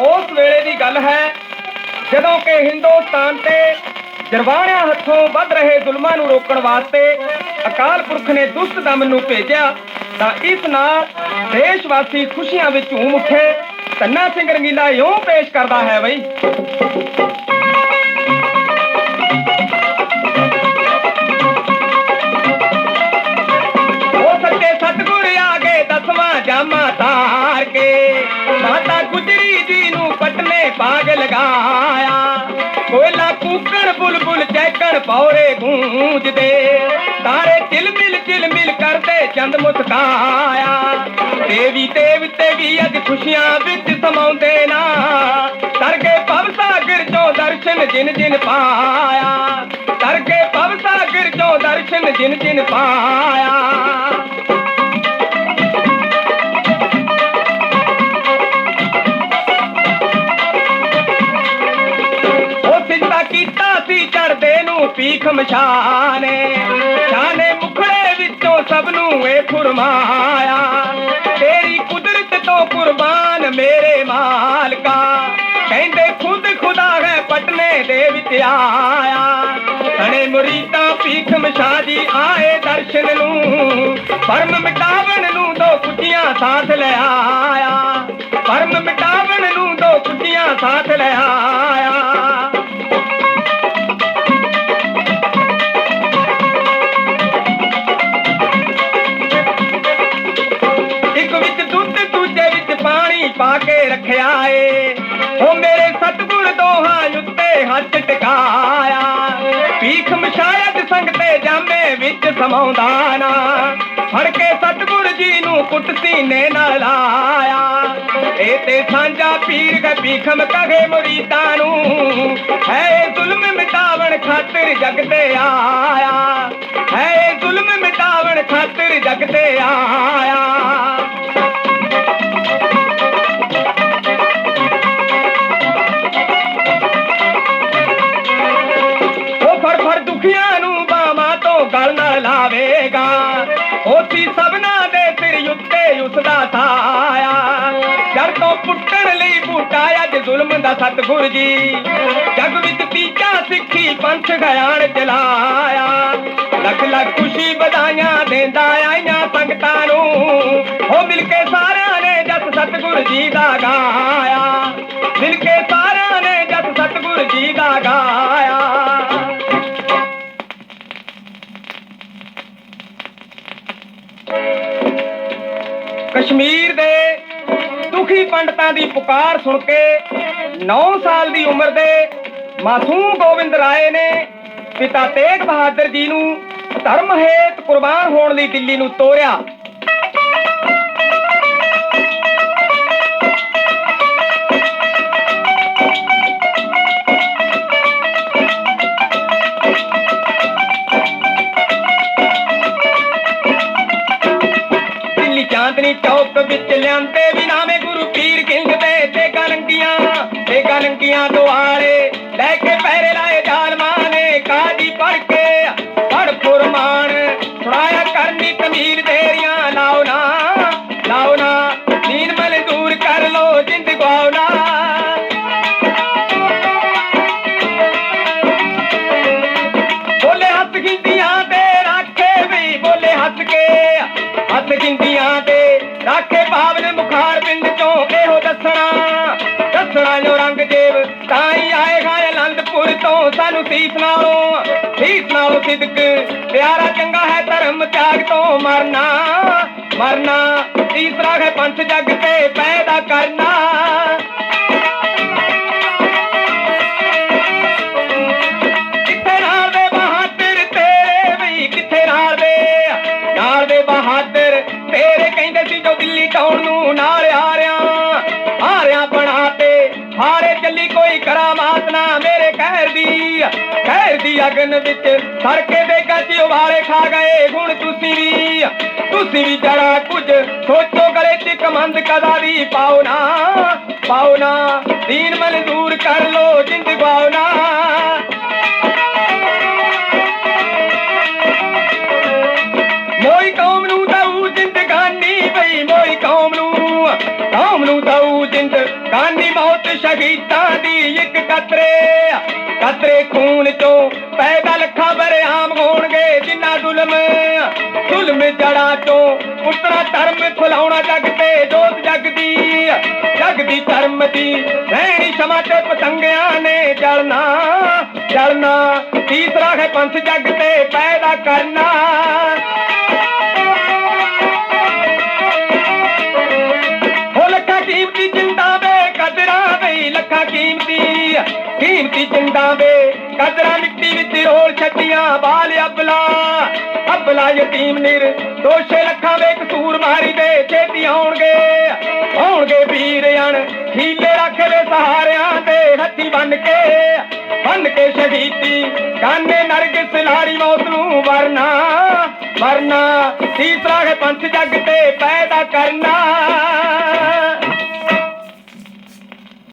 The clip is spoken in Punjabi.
ਉਸ ਵੇਲੇ ਦੀ ਗੱਲ ਹੈ, ਜਦੋਂ ਕਿ ਹਿੰਦੁਸਤਾਨ ਤੇ ਜਰਵਾਣਿਆਂ ਹੱਥੋਂ ਵੱਧ ਰਹੇ ਜ਼ੁਲਮਾਂ ਨੂੰ ਰੋਕਣ ਵਾਸਤੇ ਅਕਾਲ ਪੁਰਖ ਨੇ ਦੁਸ਼ਟ ਦਮਨ ਨੂੰ ਭੇਜਿਆ, ਤਾਂ ਇਸ ਨਾਲ ਦੇਸ਼ ਵਾਸੀ ਖੁਸ਼ੀਆਂ ਵਿੱਚ ਝੂਮ ਉੱਠੇ ਧੰਨਾ ਸਿੰਘ ਰੰਗੀਲਾ ਇਉਂ ਪੇਸ਼ ਕਰਦਾ ਹੈ ਬਈ। ਉਹ ਸੱਚੇ ਸਤਗੁਰ ਆ ਗਏ, ਦਸਵਾਂ ਜਾਮਾ ਤਾਰ ਕੇ, ਮਾਤਾ ਗੁਜਰੀ ਕੂਕਣ ਬੁਲਬੁਲ ਚੈਕਣ ਪੌਰੇ ਗੂੰਜਦੇ ਤਾਰੇ ਚਿਲਮਿਲ ਚਿਲਮਿਲ ਕਰਦੇ ਚੰਦ ਮੁਸਕਾਇਆ। ਦੇਵੀ ਦੇਵਤੇ ਵੀ ਅੱਜ ਖੁਸ਼ੀਆਂ ਵਿੱਚ ਸਮਾਉਂਦੇ ਨਾ। ਸਰਗੇ ਭਵ ਸਾਗਰ ਚੋਂ ਦਰਸ਼ਨ ਜਿਨ ਜਿਨ ਪਾਇਆ। ਸਰਗੇ ਭਵ ਸਾਗਰ ਚੋਂ ਦਰਸ਼ਨ ਜਿਨ ਜਿਨ ਪਾਇਆ। ਪੀਖ ਮਛਾਨੇ ਮੁਖੜੇ ਵਿੱਚੋਂ ਸਭ ਨੂੰ ਇਹ ਫੁਰਮਾਇਆ। ਤੇਰੀ ਕੁਦਰਤ ਤੋਂ ਕੁਰਬਾਨ ਮੇਰੇ ਮਾਲਕਾ। ਕਹਿੰਦੇ, ਖੁਦ ਖੁਦਾ ਹੈ ਪਟਨੇ ਦੇ ਵਿੱਚ ਆਇਆ। ਸਣੇ ਮੁਰੀਦਾਂ ਪੀਖ ਮਛਾ ਜੀ ਆਏ ਦਰਸ਼ਨ ਨੂੰ। ਪਰਮ ਮਿਟਾਵਣ ਨੂੰ ਦੋ ਕੁੱਟੀਆਂ ਸਾਥ ਲੈ ਆਇਆ। ਪਰਮ ਮਿਟਾਵਣ ਨੂੰ ਦੋ ਕੁੱਟੀਆਂ ਸਾਥ ਲੈ ਆਇਆ ਰੱਖਿਆ ਏ। ਉਹ ਮੇਰੇ ਸਤਿਗੁਰ ਦੋਹਾਂ ਉੱਤੇ ਹੱਥ ਟਿਕਾਇਆ ਪੀਖ ਮਸ਼ਾਇਦ ਸੰਗ ਤੇ ਜਾਮੇ ਵਿੱਚ ਸਮਾਉਂਦਾ ਨਾ। ਫੜ ਕੇ ਸਤਿਗੁਰ ਜੀ ਨੂੰ ਕੁੱਟ ਸੀਨੇ ਨਾਲ ਲਾਇਆ। ਇਹ ਤੇ ਸਾਂਝਾ ਪੀਰ ਗ ਕਹੇ ਮੁਰੀਦਾਂ ਨੂੰ। ਹੈ ਜ਼ੁਲਮ ਮਿਟਾਵਣ ਖਾਤਰ ਜਗ ਤੇ ਆਇਆ। ਹੈ ਜ਼ੁਲਮ ਮਿਟਾਵਣ ਖਾਤਰ ਜਗ ਤੇ ਆਇਆ। ਉੱਤੇ ਸਾਇਆ। ਜੜ ਤੋਂ ਪੁੱਟਣ ਲਈ ਬੂਟਾ ਅੱਜ ਜ਼ੁਲਮ ਦਾ ਸਤਗੁਰ ਜੀ। ਜਗ ਵਿੱਚ ਤੀਜਾ ਸਿੱਖੀ ਪੰਥ ਗਿਆਨ ਚਲਾਇਆ ਲੱਖ ਲੱਖ ਖੁਸ਼ੀ ਵਧਾਈਆਂ ਦੇਂਦਾ ਆਈਆਂ ਸੰਗਤਾਂ ਨੂੰ। ਉਹ ਮਿਲ ਕੇ ਸਾਰਿਆਂ ਨੇ ਜਸ ਸਤਗੁਰ ਜੀ ਦਾ ਗਾਇਆ। ਮਿਲ ਕੇ ਸਾਰਿਆਂ ਨੇ ਜਸ ਸਤਗੁਰ ਜੀ ਦਾ ਗਾਇਆ। ਕਸ਼ਮੀਰ ਦੇ ਦੁਖੀ ਪੰਡਤਾਂ ਦੀ ਪੁਕਾਰ ਸੁਣ ਕੇ 9 ਸਾਲ ਦੀ ਉਮਰ ਦੇ ਮਾਸੂਮ ਗੋਬਿੰਦ ਰਾਏ ਨੇ ਪਿਤਾ ਤੇਗ ਬਹਾਦਰ ਜੀ ਨੂੰ ਧਰਮ ਹੇਤ ਕੁਰਬਾਨ ਹੋਣ ਲਈ ਦਿੱਲੀ ਨੂੰ ਤੋਰਿਆ। ਦਿੱਲੀ ਚੌਕ ਵਿੱਚ ਲਿਆਂਦੇ ਵੀ ਨਾਮੇ ਗੁਰੂ ਪੀਰ ਕਿੰਗ ਦੇ ਤੇ ਕਲੰਕੀਆਂ ਤੇ ਕਲੰਕੀਆਂ ਪਾਵਨ ਪਿੰਡ ਚੋਂ ਇਹੋ ਦੱਸਣਾ। ਦੱਸਣਾ ਜੋ ਰੰਗ ਜੇਬ ਤਾਂ ਹੀ ਆਏਗਾ ਅਨੰਦਪੁਰ ਤੋਂ। ਸਾਨੂੰ ਸੀਸ ਨਾਲੋਂ ਸੀਸ ਨਾਲੋਂ ਸਿਦਕ, ਪਿਆਰਾ ਚੰਗਾ ਹੈ ਧਰਮ ਤਿਆਗ ਤੋਂ ਮਰਨਾ। ਮਰਨਾ, ਤੀਸਰਾ ਹੈ ਪੰਥ ਜੱਗ ਤੇ ਪੈਦਾ ਕਰਨਾ। ਹਾਰੇ ਚੱਲੀ ਕੋਈ ਕਰਾਮਾਤ ਨਾ ਮੇਰੇ ਕਹਿਰ ਦੀ। ਕਹਿਰ ਦੀ ਅਗਨ ਵਿੱਚ ਸੜ ਕੇ ਦੇ ਗੱਜ ਉਵਾਲੇ ਖਾ ਗਏ ਹੁਣ ਤੁਸੀਂ ਵੀ। ਤੁਸੀਂ ਵੀ ਜਰਾ ਕੁਝ ਸੋਚੋ ਗਲੇ 'ਚ ਕਮੰਦ ਕਦਾ ਦੀ ਪਾਓ ਨਾ। ਪਾਓ ਨਾ, ਦੀਨ ਮਨਜ਼ੂਰ ਕਰ ਲੋ ਜਿੰਦ ਗਵਾਓ ਨਾ। ਮੋਈ ਕੌਮ ਨੂੰ ਤਾਂ ਉਹ ਜ਼ਿੰਦਗਾਨੀ ਬਈ, ਮੋਈ ਕੌਮ ਨੂੰ ਕੌਮ ਨੂੰ ਸ਼ਹੀਦਾਂ ਦੀ ਇੱਕ ਕਤਰੇ ਕਤਰੇ ਖੂਨ ਚੋਂ ਪੈਦਾ ਲੱਖਾਂ ਬਰਿਆਮ ਹੋਣਗੇ ਜਿੰਨਾ ਜ਼ੁਲਮ ਜ਼ੁਲਮ ਜੜਾ ਚੋਂ ਪੁੱਤਰਾ ਧਰਮ ਖੁਲਾਉਣਾ ਜਗ ਤੇ ਜੋਤ ਜਗਦੀ ਜਗਦੀ ਧਰਮ ਦੀ ਰਹਿਣੀ ਸਮਾ ਤੇ ਪਤੰਗਿਆਂ ਨੇ ਜਲਣਾ। ਜਲਣਾ ਤੀਸਰਾ ਹੈ ਪੰਥ ਜਗ ਤੇ ਪੈਦਾ ਕਰਨਾ। ਕੀਮਤੀ ਜਿੰਦਾ ਵੇ ਕਦਰਾਂ ਮਿੱਟੀ ਵਿੱਚ ਰੋਲ ਛੱਡੀਆਂ, ਬਾਲ ਅਬਲਾ। ਅਬਲਾ ਯਤੀਮ ਨਿਰ, ਦੋਸ਼ੇ ਲੱਖਾਂ ਵੇ ਕਸੂਰ ਮਾਰੀ ਦੇ ਛੇਤੀ ਆਉਣਗੇ। ਆਉਣਗੇ ਵੀਰ ਅਣ, ਹੀਲੇ ਰੱਖ ਲੈ ਸਹਾਰਿਆਂ ਦੇ ਹੱਥੀ ਬੰਨ ਕੇ। ਬੰਨ ਕੇ ਸ਼ਹੀਦੀ, ਕਾਨੇ ਨਰਗਿਸ ਲਾੜੀ ਮੌਤ ਨੂੰ ਵਰਨਾ। ਵਰਨਾ ਤੀਸਰਾ ਹੈ ਪੰਥ ਜੱਗ ਤੇ, ਪੈਦਾ ਕਰਨਾ।